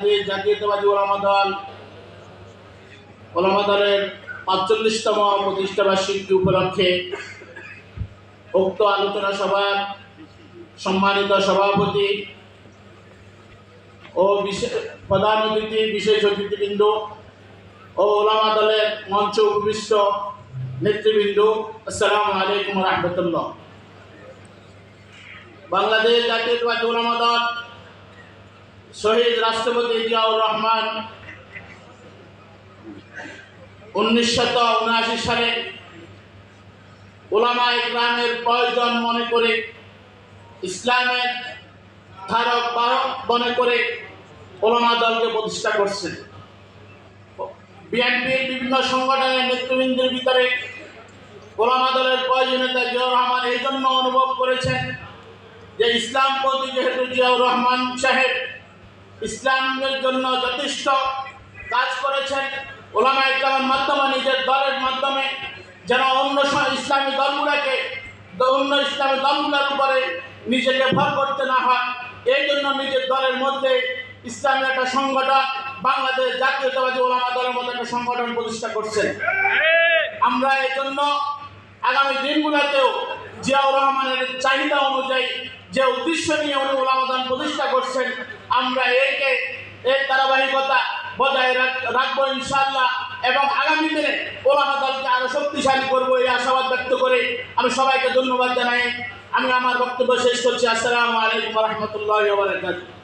জাতীয়তাবাদী ওলামা দল, ওলামা দলের পাঁচচল্লিশতম প্রতিষ্ঠা বার্ষিকী উপলক্ষে উক্ত আলোচনা সভার সম্মানিত সভাপতি ও বিশে- প্রধান অতিথি, বিশেষ অতিথিবৃন্দ ও ওলামা দলের মঞ্চ উপবিষ্ট নেতৃবৃন্দ, আসসালামু আলাইকুম রহমতুল্লাহ। বাংলাদেশ জাতীয়তাবাদী ওলামা দল শহীদ রাষ্ট্রপতি জিয়াউর রহমান উনিশশত উনআশি সালে ওলামা ইকরামের প্রয়োজন মনে করে, ইসলামের ধারক বাহক মনে করে ওলামা দলকে প্রতিষ্ঠা করছেন বিএনপির বিভিন্ন সংগঠনের নেতৃবৃন্দের ভিতরে ওলামা দলের প্রয়োজনীয়তা জিয়াউর রহমান এই জন্য অনুভব করেছেন যে ইসলাম প্রতি যেহেতু জিয়াউর রহমান সাহেব ইসলামের জন্য যথেষ্ট কাজ করেছেন। ওলামা ইকরামের মাধ্যমে, নিজের দলের মাধ্যমে যেন অন্য ইসলামী দলগুলোকে অন্য ইসলামী দলগুলোর উপরে নিজেকে ভর করতে না হয়। এই জন্য নিজের দলের মধ্যে ইসলামের একটা সংগঠন, বাংলাদেশ জাতীয়তাবাদী ওলামা দলের মধ্যে একটা সংগঠন প্রতিষ্ঠা করছেন। আমরা এই জন্য আগামী দিনগুলোতেও জিয়াউর রহমানের চাহিদা অনুযায়ী যে উদ্দেশ্য নিয়ে উনি ওলামাদান প্রতিষ্ঠা করছেন, আমরা একে, এর ধারাবাহিকতা বজায় রাখ- রাখব ইনশাআল্লাহ এবং আগামী দিনে ওলামা দলকে আরও শক্তিশালী করব এই আশাবাদ ব্যক্ত করে আমি সবাইকে ধন্যবাদ জানাই। আমি আমার বক্তব্য শেষ করছি। আসসালামু আলাইকুম রহমতুল্লাহ বারকাতুহ।